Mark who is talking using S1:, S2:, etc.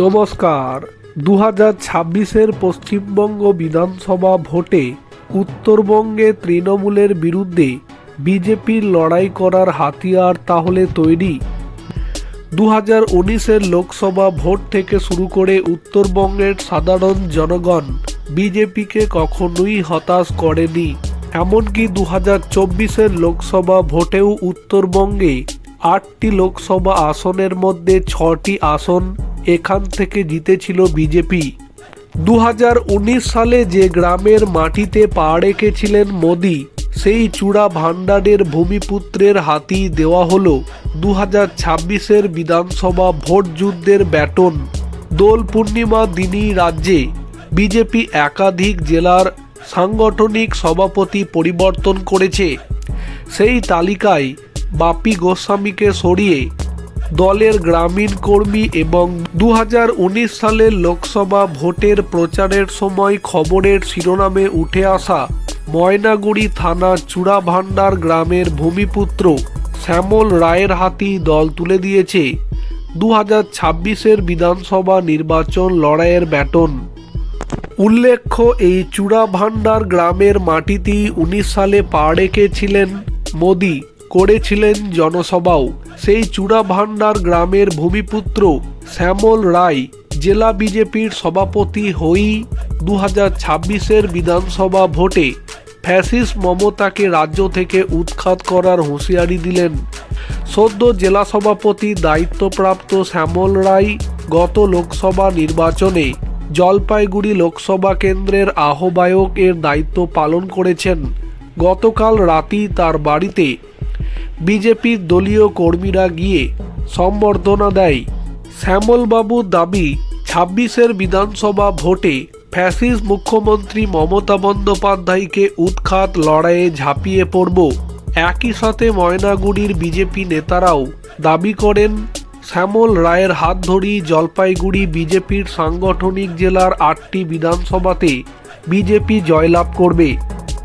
S1: নমস্কার। দু হাজার ছাব্বিশের পশ্চিমবঙ্গ বিধানসভা ভোটে উত্তরবঙ্গে তৃণমূলের বিরুদ্ধে বিজেপির লড়াই করার হাতিয়ার তাহলে তৈরি। দু হাজার উনিশের লোকসভা ভোট থেকে শুরু করে উত্তরবঙ্গের সাধারণ জনগণ বিজেপিকে কখনোই হতাশ করেনি। এমনকি দু হাজার চব্বিশের লোকসভা ভোটেও উত্তরবঙ্গে আটটি লোকসভা আসনের মধ্যে ছটি আসন এখান থেকে জিতেছিল বিজেপি। দু হাজার উনিশ সালে যে গ্রামের মাটিতে পা রেখেছিলেন মোদি, সেই চূড়া ভাণ্ডারের ভূমিপুত্রের হাতি দেওয়া হলো দু হাজার ছাব্বিশের বিধানসভা ভোট যুদ্ধের ব্যাটন। দোল পূর্ণিমা দিনই রাজ্যে বিজেপি একাধিক জেলার সাংগঠনিক সভাপতি পরিবর্তন করেছে। সেই তালিকায় বাপি গোস্বামীকে সরিয়ে দলের গ্রামীণ কর্মী এবং দু হাজার উনিশ সালের লোকসভা ভোটের প্রচারের সময় খবরের শিরোনামে উঠে আসা ময়নাগুড়ি থানা চূড়াভান্ডার গ্রামের ভূমিপুত্র শ্যামল রায়ের হাতি দল তুলে দিয়েছে দু হাজার ছাব্বিশের বিধানসভা নির্বাচন লড়াইয়ের ব্যাটন। উল্লেখ্য, এই চূড়াভান্ডার গ্রামের মাটিতেই উনিশ সালে পা রেখেছিলেন মোদি। করেছিলেন জনসভাও। সেই চূড়াভান্ডার গ্রামের ভূমিপুত্র শ্যামল রায় জেলা বিজেপির সভাপতি হয়েই দু হাজার ছাব্বিশের বিধানসভা ভোটে ফ্যাসিস মমতাকে রাজ্য থেকে উৎখাত করার হুঁশিয়ারি দিলেন। সদ্য জেলা সভাপতি দায়িত্বপ্রাপ্ত শ্যামল রায় গত লোকসভা নির্বাচনে জলপাইগুড়ি লোকসভা কেন্দ্রের আহ্বায়ক এর দায়িত্ব পালন করেছেন। গতকাল রাতেই তার বাড়িতে বিজেপির দলীয় কর্মীরা গিয়ে সম্বর্ধনা দেয়। শ্যামলবাবুর দাবি, ছাব্বিশের বিধানসভা ভোটে ফ্যাসিস মুখ্যমন্ত্রী মমতা বন্দ্যোপাধ্যায়কে উৎখাত লড়াইয়ে ঝাঁপিয়ে পড়ব। একই সাথে ময়নাগুড়ির বিজেপি নেতারাও দাবি করেন, শ্যামল রায়ের হাত ধরেই জলপাইগুড়ি বিজেপির সাংগঠনিক জেলার আটটি বিধানসভাতে বিজেপি জয়লাভ করবে।